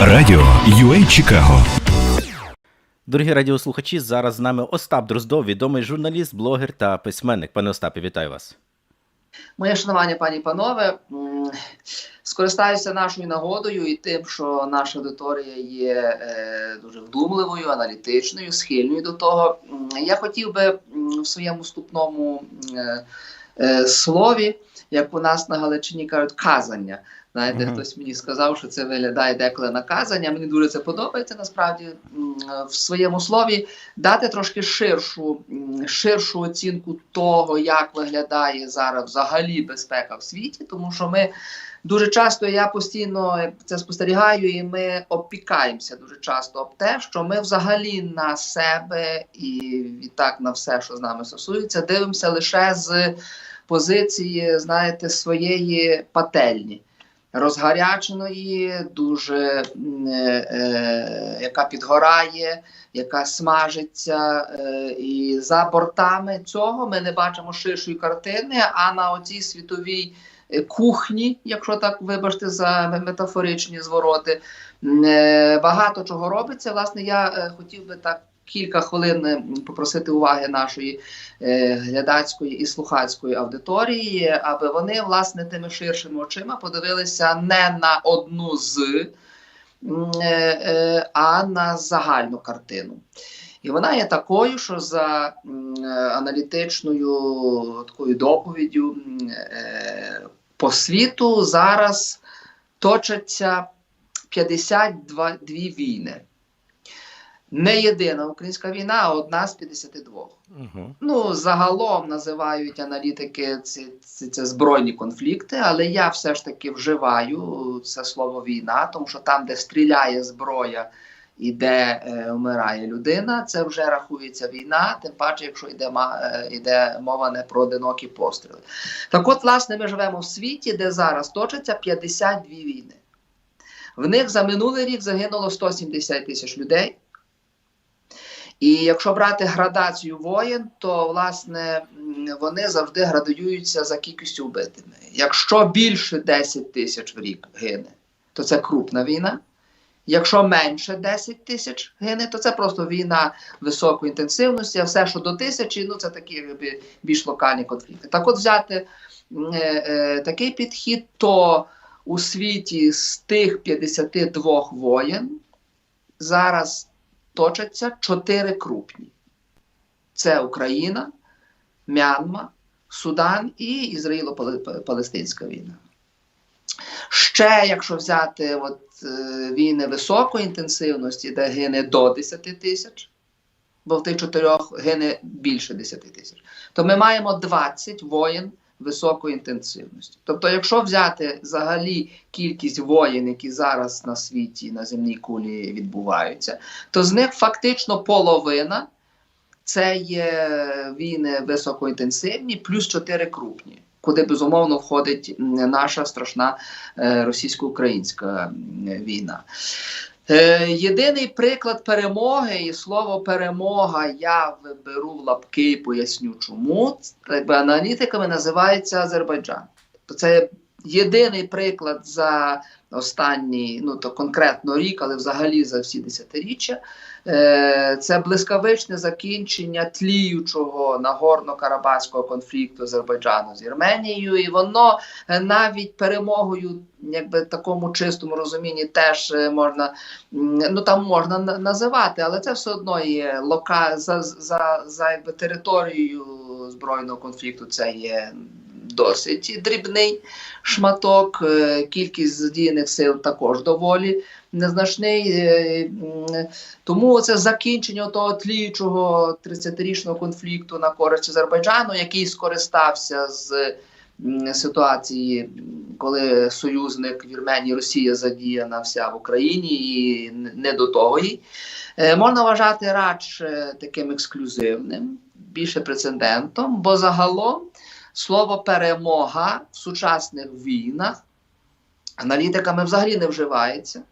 Радіо UA Чикаго. Дорогі радіослухачі, зараз з нами Остап Дроздов, відомий журналіст, блогер та письменник. Пане Остапі, вітаю вас. Моє шанування, пані і панове, скористаюся нашою нагодою і тим, що наша аудиторія є е, дуже вдумливою, аналітичною, схильною до того. Я хотів би в своєму вступному е, е, слові, як у нас на Галичині кажуть, казання. Знаєте, Мгм. хтось мені сказав, що це виглядає деколи наказання. Мені дуже це подобається насправді в своєму слові дати трошки ширшу, ширшу оцінку того, як виглядає зараз взагалі безпека в світі, тому що ми дуже часто я постійно це спостерігаю, і ми опікаємося дуже часто об те, що ми взагалі на себе і відтак на все, що з нами стосується, дивимося лише з позиції, знаєте, своєї пательні. Розгаряченої, дуже е, е, яка підгорає, яка смажиться, е, і за бортами цього ми не бачимо ширшої картини. А на оцій світовій е, кухні, якщо так вибачте за метафоричні звороти, е, багато чого робиться. Власне, я хотів би так. Кілька хвилин попросити уваги нашої е, глядацької і слухацької аудиторії, аби вони власне тими ширшими очима подивилися не на одну з, е, е, а на загальну картину. І вона є такою, що за аналітичною такою доповіддю по світу зараз точаться 52 війни. Не єдина українська війна, а одна з 52. Угу. Ну, загалом називають аналітики це, це, це збройні конфлікти, але я все ж таки вживаю це слово війна, тому що там, де стріляє зброя і де е, вмирає людина, це вже рахується війна, тим паче, якщо йде, ма- е, йде мова не про одинокі постріли. Так от, власне, ми живемо в світі, де зараз точаться 52 війни. В них за минулий рік загинуло 170 тисяч людей. І якщо брати градацію воєн, то власне вони завжди градуються за кількістю вбитими. Якщо більше 10 тисяч в рік гине, то це крупна війна. Якщо менше 10 тисяч гине, то це просто війна високої інтенсивності, а все, що до тисячі, ну це такі якби, більш локальні конфлікти. Так от взяти е, е, такий підхід, то у світі з тих 52 воєн зараз точаться чотири крупні: це Україна, Мянма, Судан і Ізраїло-Палестинська війна. Ще, якщо взяти от, е, війни високої інтенсивності, де гине до 10 тисяч, бо в тих чотирьох гине більше 10 тисяч, то ми маємо 20 воєн високої інтенсивності. Тобто, якщо взяти взагалі кількість воєн, які зараз на світі на земній кулі відбуваються, то з них фактично половина це є війни високоінтенсивні, плюс чотири крупні, куди безумовно входить наша страшна е, російсько-українська війна. Е, єдиний приклад перемоги, і слово перемога я виберу в лапки і поясню чому. Аналітиками називається Азербайджан. Це єдиний приклад за останній, ну то конкретно рік, але взагалі за всі десятиріччя. Е, Це блискавичне закінчення тліючого нагорно-карабахського конфлікту Азербайджану з Вірменією, і воно е, навіть перемогою, якби такому чистому розумінні, теж е, можна ну там можна називати, але це все одно є лока за, за, за якби, територією збройного конфлікту. Це є досить дрібний шматок. Кількість задіяних сил також доволі незначний. е, Тому це закінчення того тліючого 30-річного конфлікту на користь Азербайджану, який скористався з ситуації, коли союзник Вірменії Росія задіяна вся в Україні і не до того їй. Е, Можна вважати радше таким ексклюзивним, більше прецедентом, бо загалом слово перемога в сучасних війнах аналітиками взагалі не вживається.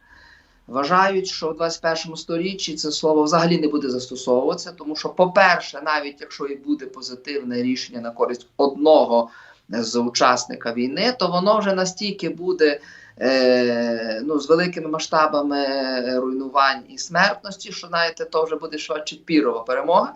Вважають, що в 21 сторіччі це слово взагалі не буде застосовуватися, тому що, по-перше, навіть якщо і буде позитивне рішення на користь одного з учасника війни, то воно вже настільки буде е, ну, з великими масштабами руйнувань і смертності, що знаєте, то вже буде швидше пірова перемога.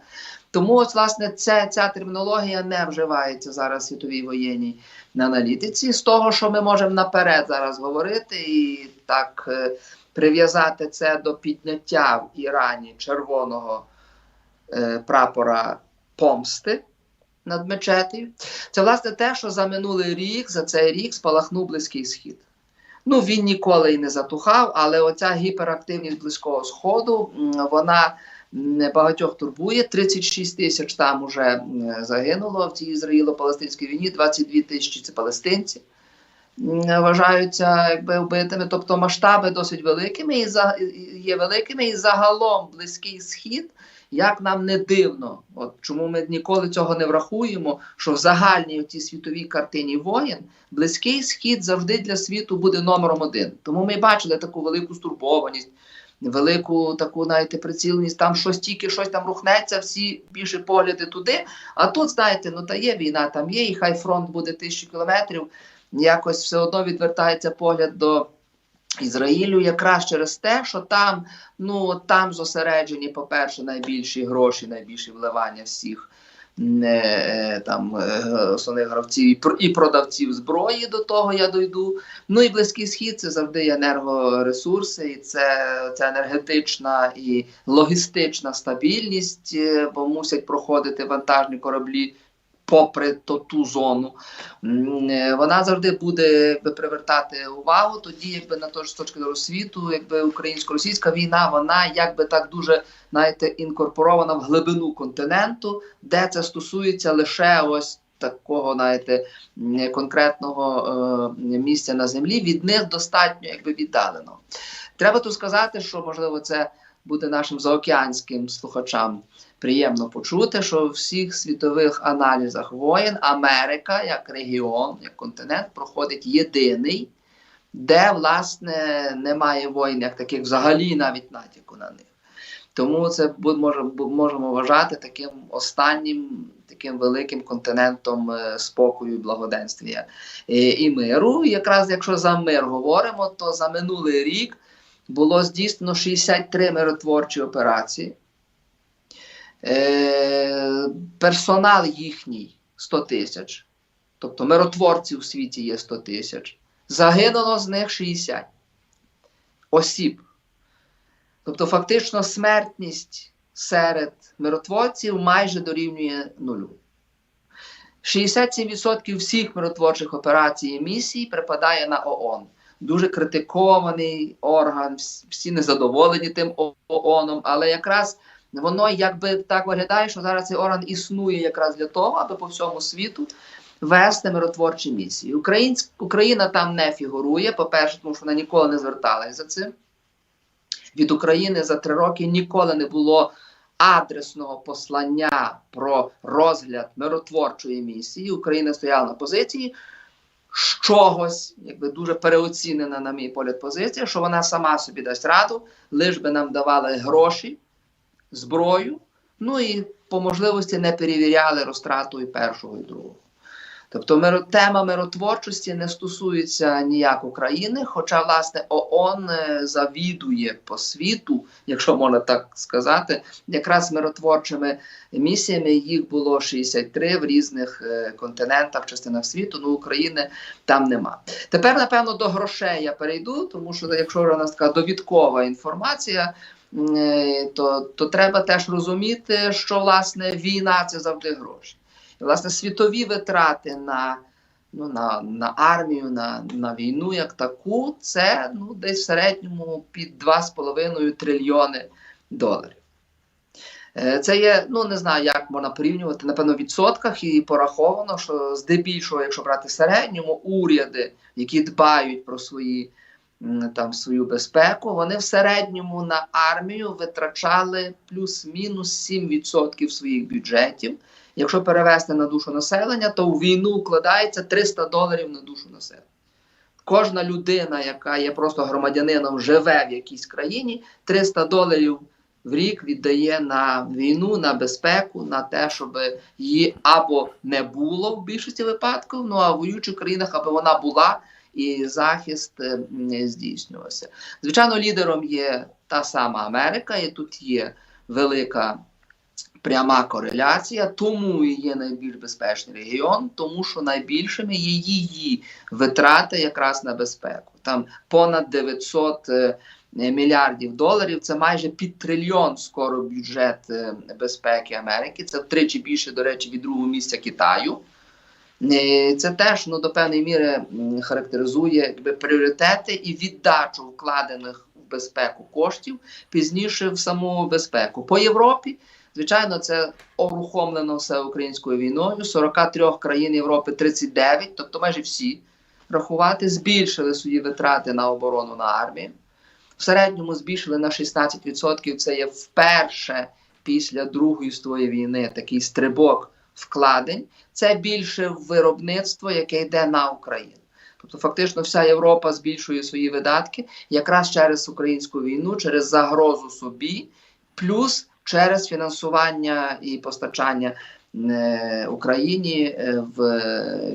Тому, от, власне, ця, ця термінологія не вживається зараз в світовій воєнній аналітиці. З того, що ми можемо наперед зараз говорити, і так е, прив'язати це до підняття в Ірані червоного е, прапора помсти над мечетею. Це власне те, що за минулий рік, за цей рік спалахнув Близький Схід. Ну, він ніколи і не затухав, але оця гіперактивність Близького Сходу, вона багатьох турбує. 36 тисяч там уже загинуло в цій ізраїло-палестинській війні, 22 тисячі це палестинці. Вважаються якби вбитими, тобто масштаби досить великими і за є великими, і загалом близький схід, як нам не дивно, от чому ми ніколи цього не врахуємо, що в загальній цій світовій картині воєн близький схід завжди для світу буде номером один. Тому ми бачили таку велику стурбованість, велику таку знаєте, приціленість, там щось тільки щось там рухнеться, всі більше погляди туди. А тут, знаєте, ну та є війна, там є, і хай фронт буде тисячу кілометрів. Якось все одно відвертається погляд до Ізраїлю якраз через те, що там, ну там зосереджені, по-перше, найбільші гроші, найбільші вливання всіх е, е, там е, основних гравців і продавців зброї. До того я дойду. Ну і близький схід це завжди енергоресурси, і це, це енергетична і логістична стабільність, е, бо мусять проходити вантажні кораблі. Попри то ту зону, е, вона завжди буде якби, привертати увагу. Тоді, якби на то ж точки зору світу, якби українсько-російська війна, вона якби так дуже знаєте, інкорпорована в глибину континенту, де це стосується лише ось такого, знаєте, конкретного е, місця на землі. Від них достатньо якби віддалено. Треба тут сказати, що можливо це буде нашим заокеанським слухачам приємно почути, що в всіх світових аналізах воєн Америка як регіон, як континент проходить єдиний, де власне немає воїн, як таких взагалі навіть натяку на них. Тому це бу- можемо, вважати таким останнім, таким великим континентом е, спокою, і благоденствія е, і миру. Якраз якщо за мир говоримо, то за минулий рік було здійснено 63 миротворчі операції. Е, персонал їхній 100 тисяч. Тобто миротворців у світі є 100 тисяч. Загинуло з них 60 осіб. Тобто, фактично, смертність серед миротворців майже дорівнює нулю. 67% всіх миротворчих операцій і місій припадає на ООН. Дуже критикований орган, вс- всі незадоволені тим ООНом, але якраз воно якби так виглядає, що зараз цей орган існує якраз для того, аби по всьому світу вести миротворчі місії. Українськ, Україна там не фігурує. По-перше, тому що вона ніколи не зверталася за цим. Від України за три роки ніколи не було адресного послання про розгляд миротворчої місії. Україна стояла на позиції чогось, якби дуже переоцінена, на мій погляд, позиція, що вона сама собі дасть раду, лиш би нам давали гроші, зброю, ну і по можливості не перевіряли розтрату і першого, і другого. Тобто тема миротворчості не стосується ніяк України, хоча, власне, ООН е, завідує по світу, якщо можна так сказати, якраз миротворчими місіями їх було 63 в різних е, континентах, частинах світу. Ну України там нема. Тепер, напевно, до грошей я перейду, тому що якщо нас така довідкова інформація. е, То, то треба теж розуміти, що власне війна це завжди гроші. Власне, світові витрати на, ну, на, на армію, на, на війну як таку, це ну, десь в середньому під 2,5 трильйони доларів. Е, Це є, ну не знаю, як можна порівнювати, напевно, в відсотках і пораховано, що здебільшого, якщо брати в середньому, уряди, які дбають про свої там свою безпеку, вони в середньому на армію витрачали плюс-мінус 7% своїх бюджетів. Якщо перевести на душу населення, то в війну вкладається 300 доларів на душу населення. Кожна людина, яка є просто громадянином, живе в якійсь країні, 300 доларів в рік віддає на війну, на безпеку, на те, щоб її або не було в більшості випадків, ну а в воюючих країнах, аби вона була і захист е, здійснювався. Звичайно, лідером є та сама Америка, і тут є велика пряма кореляція, тому і є найбільш безпечний регіон, тому що найбільшими є її витрати якраз на безпеку. Там понад 900 е, мільярдів доларів. Це майже під трильйон скоро бюджет е, безпеки Америки. Це втричі більше, до речі, від другого місця Китаю. Е, Це теж ну, до певної міри характеризує якби, пріоритети і віддачу вкладених в безпеку коштів пізніше в саму безпеку. По Європі, звичайно, це орухомлено все українською війною. 43 країн Європи 39, тобто майже всі рахувати, збільшили свої витрати на оборону на армію. В середньому збільшили на 16%. Це є вперше після Другої світової війни такий стрибок вкладень. Це більше виробництво, яке йде на Україну. Тобто, фактично, вся Європа збільшує свої видатки якраз через українську війну, через загрозу собі, плюс через фінансування і постачання е, Україні е, в,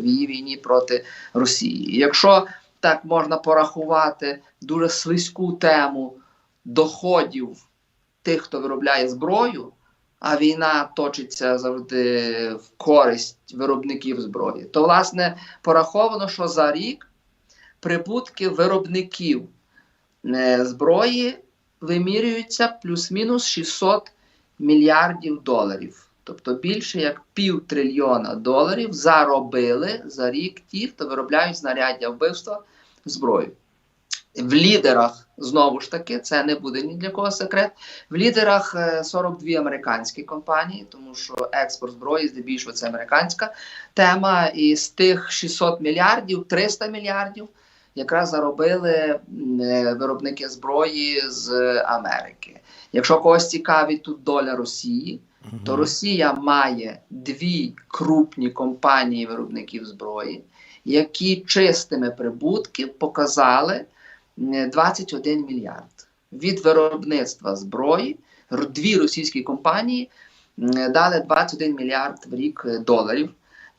її війні проти Росії. Якщо так можна порахувати дуже слизьку тему доходів тих, хто виробляє зброю, а війна точиться завжди в користь виробників зброї, то власне пораховано, що за рік прибутки виробників е, зброї вимірюються плюс-мінус 600 мільярдів доларів. Тобто більше як пів трильйона доларів заробили за рік ті, хто виробляють знаряддя вбивства зброю. В лідерах, знову ж таки, це не буде ні для кого секрет. В лідерах е, 42 американські компанії, тому що експорт зброї, здебільшого, це американська тема. І з тих 600 мільярдів, 300 мільярдів якраз заробили е, виробники зброї з Америки. Якщо когось цікавить тут доля Росії, то Росія має дві крупні компанії виробників зброї, які чистими прибутків показали е, 21 мільярд від виробництва зброї. Дві російські компанії дали 21 мільярд в рік е, доларів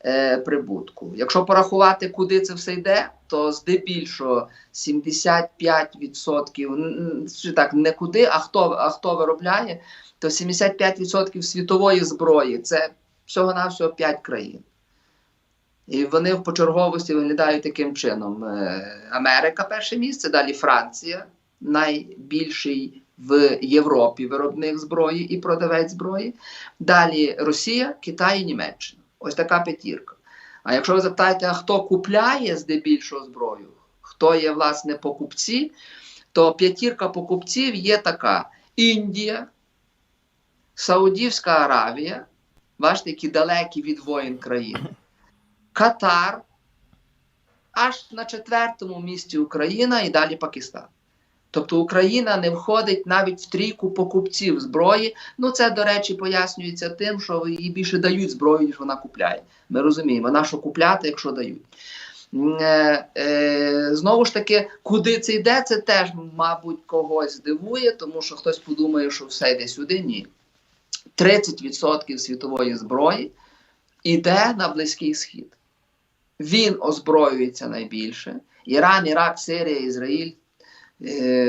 е, прибутку. Якщо порахувати, куди це все йде, то здебільшого 75% н- н- чи так не куди, а хто, а хто виробляє, то 75% світової зброї це всього-навсього 5 країн. І вони в почерговості виглядають таким чином: Е, Америка перше місце, далі Франція, найбільший в Європі виробник зброї і продавець зброї. Далі Росія, Китай і Німеччина. Ось така п'ятірка. А якщо ви запитаєте, хто купляє здебільшого зброю, хто є власне покупці, то п'ятірка покупців є така: Індія, Саудівська Аравія, бачите, які далекі від воїн країни, Катар, аж на четвертому місці Україна і далі Пакистан. Тобто Україна не входить навіть в трійку покупців зброї. Ну це, до речі, пояснюється тим, що їй більше дають зброю, ніж вона купляє. Ми розуміємо, на що купляти, якщо дають. Е, е, знову ж таки, куди це йде, це теж, мабуть, когось здивує, тому що хтось подумає, що все йде сюди. Ні. 30% світової зброї йде на Близький Схід. Він озброюється найбільше. Іран, Ірак, Сирія, Ізраїль,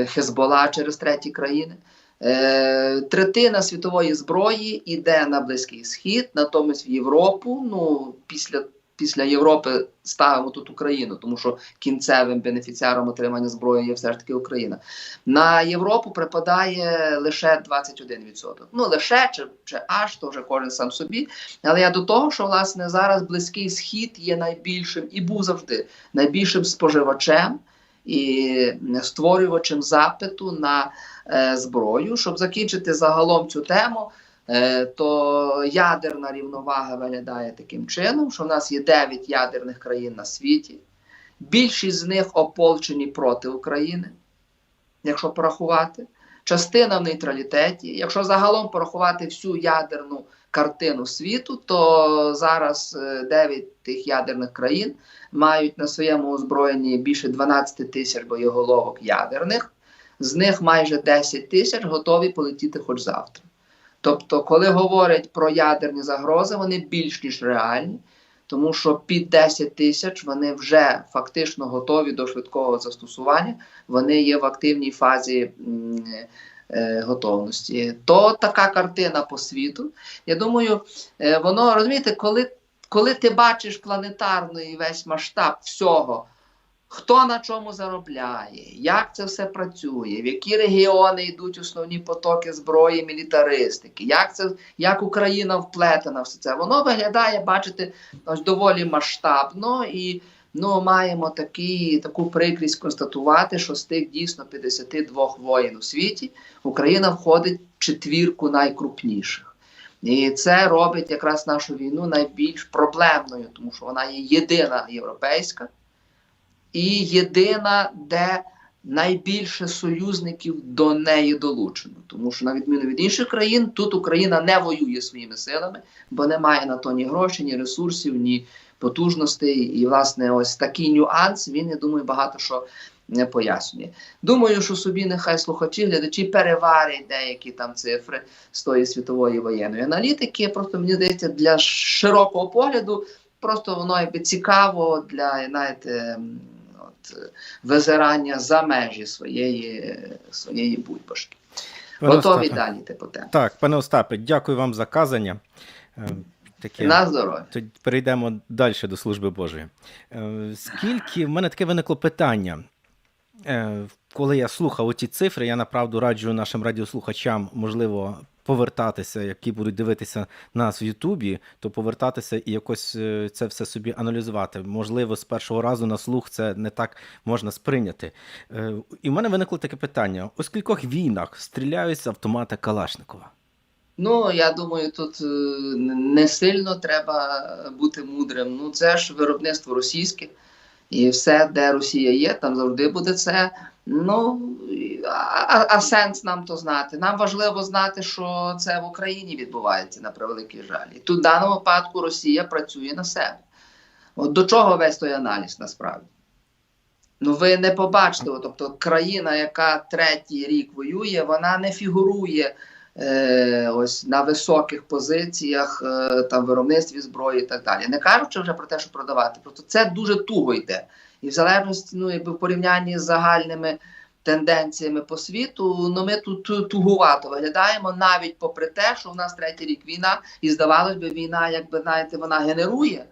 Хезбола через треті країни. Е, третина світової зброї йде на Близький Схід, натомість в Європу. Ну, після, після Європи ставимо тут Україну, тому що кінцевим бенефіціаром отримання зброї є все ж таки Україна. На Європу припадає лише 21%. Ну, лише чи, чи аж, то вже кожен сам собі. Але я до того, що власне зараз Близький Схід є найбільшим і був завжди найбільшим споживачем і створювачем запиту на е, зброю. Щоб закінчити загалом цю тему, е, то ядерна рівновага виглядає таким чином, що в нас є 9 ядерних країн на світі. Більшість з них ополчені проти України, якщо порахувати. Частина в нейтралітеті. Якщо загалом порахувати всю ядерну картину світу, то зараз 9 тих ядерних країн мають на своєму озброєнні більше 12 тисяч боєголовок ядерних, з них майже 10 тисяч готові полетіти хоч завтра. Тобто, коли говорять про ядерні загрози, вони більш ніж реальні. Тому що під 10 тисяч вони вже фактично готові до швидкого застосування. Вони є в активній фазі е, готовності. То така картина по світу. Я думаю, е, воно розумієте, коли, коли ти бачиш планетарний весь масштаб всього. Хто на чому заробляє, як це все працює, в які регіони йдуть основні потоки зброї, мілітаристики, як це як Україна вплетена все це. Воно виглядає, бачите, ось доволі масштабно і ну, маємо такі, таку прикрість констатувати, що з тих дійсно 52 воїн у світі Україна входить в четвірку найкрупніших. І це робить якраз нашу війну найбільш проблемною, тому що вона є єдина європейська і єдина, де найбільше союзників до неї долучено. Тому що, на відміну від інших країн, тут Україна не воює своїми силами, бо не має на то ні грошей, ні ресурсів, ні потужностей. І, власне, ось такий нюанс, він, я думаю, багато що не пояснює. Думаю, що собі нехай слухачі, глядачі переварять деякі там цифри з тої світової воєнної аналітики. Просто мені здається, для широкого погляду просто воно якби цікаво для е, визирання за межі своєї, своєї бульбашки. Пане Готові Остапе. далі типу. Так, пане Остапе, дякую вам за казання. Е, Таке. На здоров'я. Тоді перейдемо далі до служби Божої. Е, Скільки в мене таке виникло питання? Е, Коли я слухав оці цифри, я направду раджу нашим радіослухачам, можливо, повертатися, які будуть дивитися нас в Ютубі, то повертатися і якось е, це все собі аналізувати. Можливо, з першого разу на слух це не так можна сприйняти. Е, І в мене виникло таке питання: у скількох війнах стріляють з автомата Калашникова? Ну, я думаю, тут е, не сильно треба бути мудрим. Ну, це ж виробництво російське, і все, де Росія є, там завжди буде це. Ну, а, а, сенс нам то знати. Нам важливо знати, що це в Україні відбувається на превеликий жаль. І тут в даному випадку Росія працює на себе. От до чого весь той аналіз насправді? Ну, ви не побачите, от, тобто країна, яка третій рік воює, вона не фігурує е, ось на високих позиціях е, там виробництві зброї і так далі. Не кажучи вже про те, що продавати. Просто це дуже туго йде. І в залежності, ну якби в порівнянні з загальними тенденціями по світу, ну ми тут тугувато виглядаємо, навіть попри те, що в нас третій рік війна, і здавалось би, війна, якби знаєте, вона генерує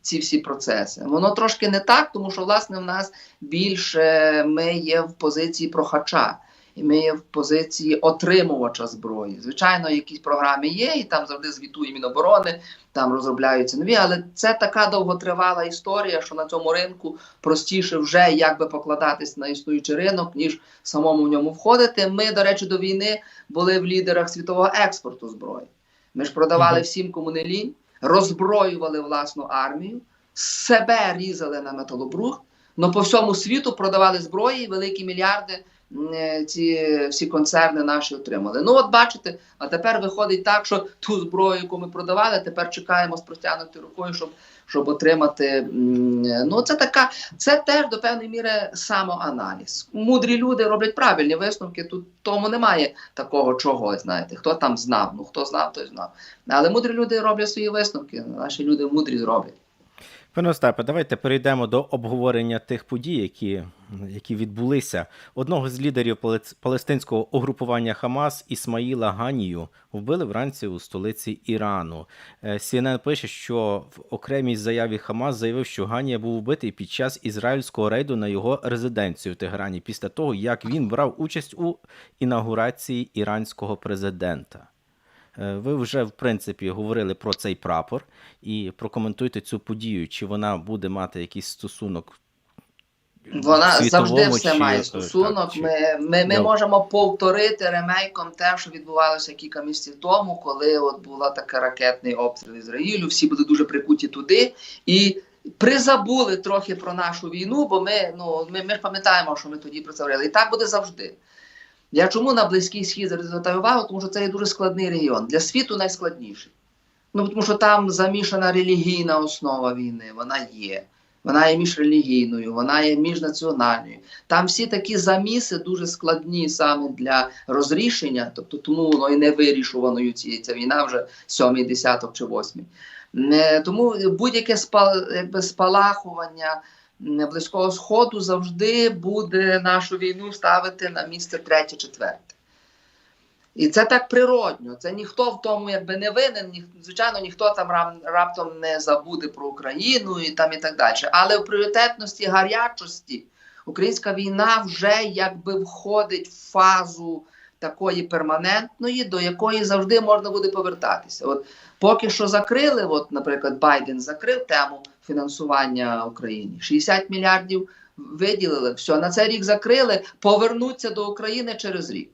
ці всі процеси. Воно трошки не так, тому що власне в нас більше ми є в позиції прохача. І ми є в позиції отримувача зброї. Звичайно, якісь програми є, і там завжди звітує Міноборони, там розробляються нові, але це така довготривала історія, що на цьому ринку простіше вже якби покладатись на існуючий ринок, ніж самому в ньому входити. Ми, до речі, до війни були в лідерах світового експорту зброї. Ми ж продавали всім, кому не лінь, роззброювали власну армію, себе різали на металобрух, але по всьому світу продавали зброї, великі мільярди ці всі концерни наші отримали. Ну, от бачите, а тепер виходить так, що ту зброю, яку ми продавали, тепер чекаємо з простягнутою рукою, щоб, щоб отримати. е, Ну, це така, це теж до певної міри самоаналіз. Мудрі люди роблять правильні висновки. Тут тому немає такого чогось. Знаєте, хто там знав? Ну хто знав, той знав. Але мудрі люди роблять свої висновки. Наші люди мудрі зроблять. Пане Остапе, давайте перейдемо до обговорення тих подій, які, які відбулися. Одного з лідерів палестинського угрупування Хамас Ісмаїла Ганію вбили вранці у столиці Ірану. Е, CNN пише, що в окремій заяві Хамас заявив, що Ганія був вбитий під час ізраїльського рейду на його резиденцію в Тегерані після того, як він брав участь у інаугурації іранського президента. Е, Ви вже в принципі говорили про цей прапор і прокоментуйте цю подію, чи вона буде мати якийсь стосунок. Вона завжди все чи, має е, стосунок. так, чи- Ми, ми, ми Да. можемо повторити ремейком те, що відбувалося кілька місяців тому, коли от була така ракетний обстріл Ізраїлю. Всі були дуже прикуті туди і призабули трохи про нашу війну, бо ми, ну, ми, ми ж пам'ятаємо, що ми тоді про це говорили. І так буде завжди. Я чому на Близький Схід звертаю увагу? Тому що це є дуже складний регіон. Для світу найскладніший. Ну, тому що там замішана релігійна основа війни, вона є. Вона є міжрелігійною, вона є міжнаціональною. Там всі такі заміси дуже складні саме для розрішення, тобто тому воно і не вирішуваною цієї ця війна вже сьомий десяток чи восьмий. Тому будь-яке спал, якби спалахування близького сходу завжди буде нашу війну ставити на місце третє-четверте. І це так природньо. Це ніхто в тому якби не винен. Ні, звичайно, ніхто там раптом не забуде про Україну і там і так далі. Але в пріоритетності гарячості українська війна вже якби входить в фазу такої перманентної, до якої завжди можна буде повертатися. От поки що закрили, от, наприклад, Байден закрив тему фінансування Україні. 60 мільярдів виділили. Все, на цей рік закрили, повернуться до України через рік.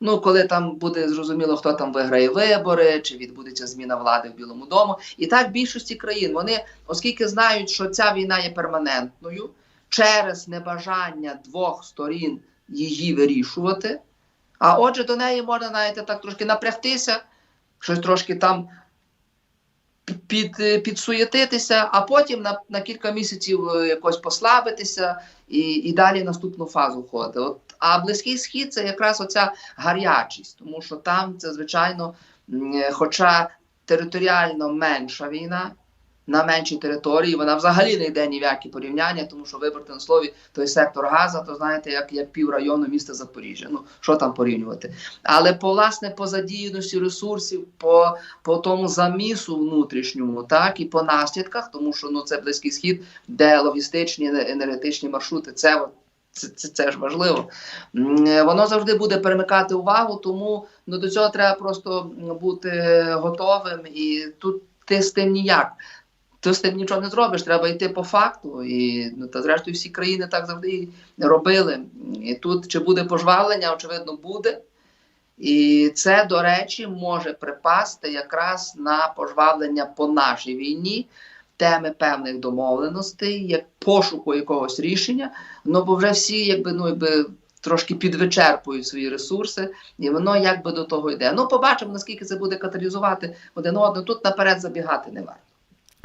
Ну, коли там буде зрозуміло, хто там виграє вибори, чи відбудеться зміна влади в Білому дому. І так більшості країн вони, оскільки знають, що ця війна є перманентною, через небажання двох сторін її вирішувати. А отже, до неї можна знаєте, так трошки напрягтися, щось трошки там під, підсуєтитися, а потім на, на кілька місяців е, якось послабитися і, і далі наступну фазу входити. От, а Близький Схід це якраз оця гарячість, тому що там це, звичайно, е, хоча територіально менша війна. На меншій території вона взагалі не йде ні в які порівняння, тому що вибрати на слові той сектор Газа, то знаєте, як, як пів району міста Запоріжжя. Ну що там порівнювати? Але по власне по задіяності ресурсів, по, по тому замісу внутрішньому, так і по наслідках, тому що ну це близький схід, де логістичні енергетичні маршрути, це це, це, це ж важливо. Е, Воно завжди буде перемикати увагу, тому ну, до цього треба просто бути готовим. І тут ти з тим ніяк. Ти з тим нічого не зробиш, треба йти по факту. І ну, та зрештою всі країни так завжди робили. І тут чи буде пожвавлення, очевидно, буде. І це, до речі, може припасти якраз на пожвавлення по нашій війні, теми певних домовленостей, як пошуку якогось рішення. Ну бо вже всі, якби ну якби. Трошки підвичерпують свої ресурси, і воно якби до того йде. Ну, побачимо, наскільки це буде каталізувати один одного. Тут наперед забігати не варто.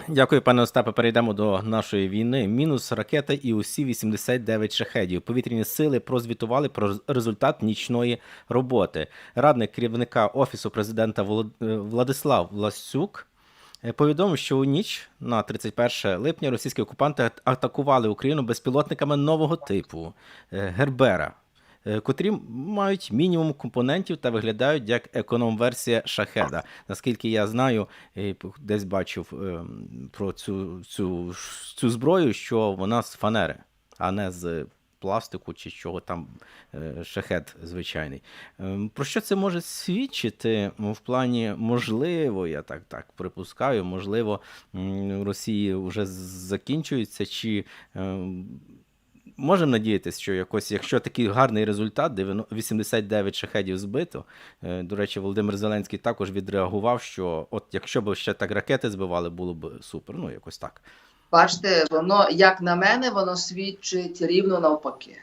Дякую, пане Остапе. Перейдемо до нашої війни. Мінус ракета і усі 89 шахедів. Повітряні сили прозвітували про результат нічної роботи. Радник керівника офісу президента е, Владислав Власюк е, повідомив, що у ніч на 31 липня російські окупанти атакували Україну безпілотниками нового типу е, Гербера. Е, Котрі мають мінімум компонентів та виглядають як економ-версія шахеда. Наскільки я знаю, десь бачив ем, про цю, цю, цю зброю, що вона з фанери, а не з пластику чи чого там е, шахет звичайний. Про що це може свідчити Ну, в плані можливо, я так так припускаю, можливо, у Росії вже закінчується, чи можемо надіятися, що якось, якщо такий гарний результат, 90 89 шахедів збито. е, До речі, Володимир Зеленський також відреагував, що от якщо б ще так ракети збивали, було б супер. Ну, якось так. Бачите, воно, як на мене, воно свідчить рівно навпаки.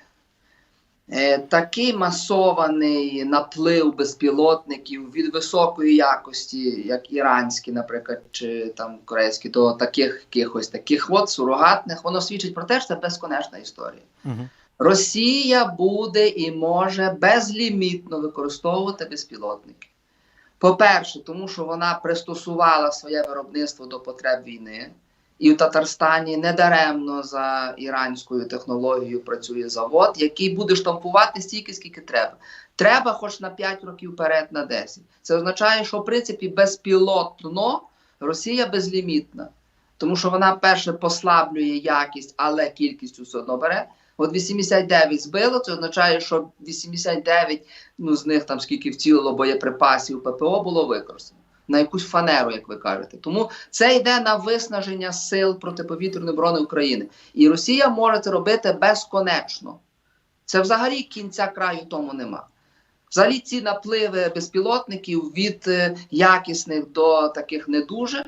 Е, такий масований наплив безпілотників від високої якості, як іранські, наприклад, чи там корейські, до таких якихось таких от сурогатних, воно свідчить про те, що це безконечна історія. Угу. Росія буде і може безлімітно використовувати безпілотники. По-перше, тому що вона пристосувала своє виробництво до потреб війни, і в Татарстані недаремно за іранською технологією працює завод, який буде штампувати стільки, скільки треба. Треба хоч на 5 років вперед, на 10. Це означає, що в принципі безпілотно Росія безлімітна, тому що вона перше послаблює якість, але кількістю все одно бере. От 89 збило, це означає, що 89, ну з них там скільки вцілило боєприпасів ППО було використано на якусь фанеру, як ви кажете. Тому це йде на виснаження сил протиповітряної оборони України. І Росія може це робити безконечно. Це взагалі кінця краю тому нема. Взагалі ці напливи безпілотників від е, якісних до таких не дуже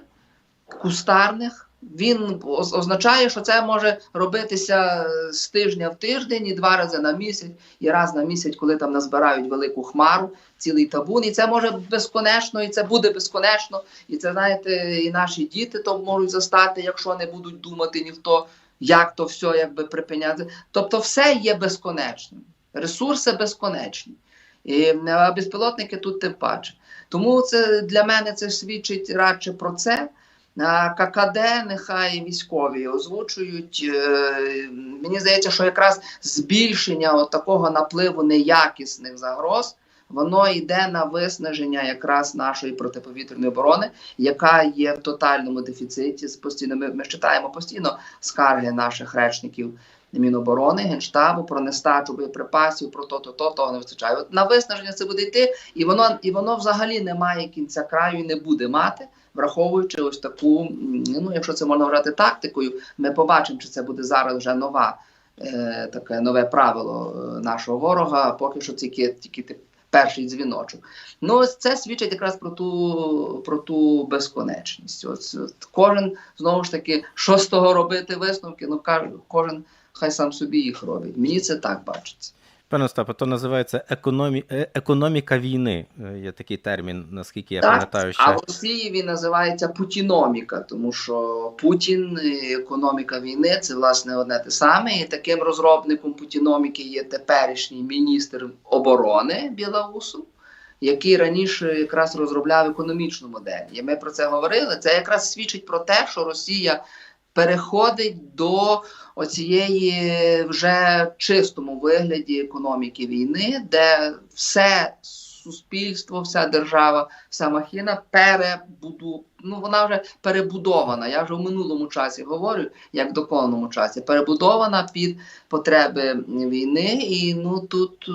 кустарних. Він означає, що це може робитися з тижня в тиждень і два рази на місяць, і раз на місяць, коли там назбирають велику хмару, цілий табун. І це може безконечно, і це буде безконечно. І це знаєте, і наші діти то можуть застати, якщо не будуть думати ніхто, як то все якби припиняти. Тобто, все є безконечним, ресурси безконечні. І безпілотники тут тим паче. Тому це для мене це свідчить радше про це. ККД нехай військові озвучують. Е, Мені здається, що якраз збільшення от такого напливу неякісних загроз. Воно йде на виснаження якраз нашої протиповітряної оборони, яка є в тотальному дефіциті. З постійно ми, ми читаємо постійно скарги наших речників Міноборони, Генштабу про нестачу боєприпасів, про то, то, то, того не вистачає. От на виснаження це буде йти, і воно і воно взагалі не має кінця краю і не буде мати, враховуючи ось таку, ну якщо це можна вважати тактикою, ми побачимо, чи це буде зараз вже нова. е, Таке нове правило е, нашого ворога, поки що тільки, тільки перший дзвіночок. Ну, ось це свідчить якраз про ту, про ту безконечність. Ось, кожен знову ж таки, що з того робити висновки, ну кожен хай сам собі їх робить. Мені це так бачиться. Пане Остапе, то називається економі... е, економіка війни. Е, Є такий термін, наскільки я так, пам'ятаю ще. А в Росії він називається путіноміка, тому що Путін, і економіка війни це власне одне те саме. І таким розробником путіноміки є теперішній міністр оборони Білоусов, який раніше якраз розробляв економічну модель. І ми про це говорили. Це якраз свідчить про те, що Росія переходить до оцієї вже чистому вигляді економіки війни, де все суспільство, вся держава, вся махіна перебуду. Ну вона вже перебудована. Я вже в минулому часі говорю, як в доконаному часі, перебудована під потреби війни. І ну тут е,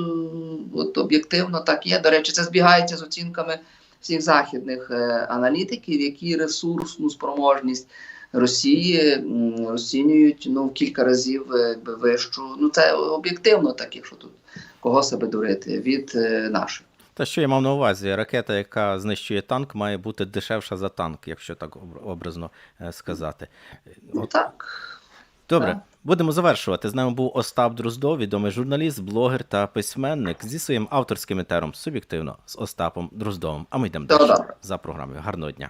от об'єктивно так є. До речі, це збігається з оцінками всіх західних е, аналітиків, які ресурсну спроможність. Росії м, розцінюють ну в кілька разів е, якби, вищу. Ну це об'єктивно так, якщо тут кого себе дурити від е, наших. Та що я мав на увазі? Ракета, яка знищує танк, має бути дешевша за танк, якщо так образно е, сказати. Ну От, так. добре, так. будемо завершувати. З нами був Остап Дроздов, відомий журналіст, блогер та письменник зі своїм авторським етером суб'єктивно з Остапом Дроздовим. А ми йдемо далі за програмою. Гарного дня.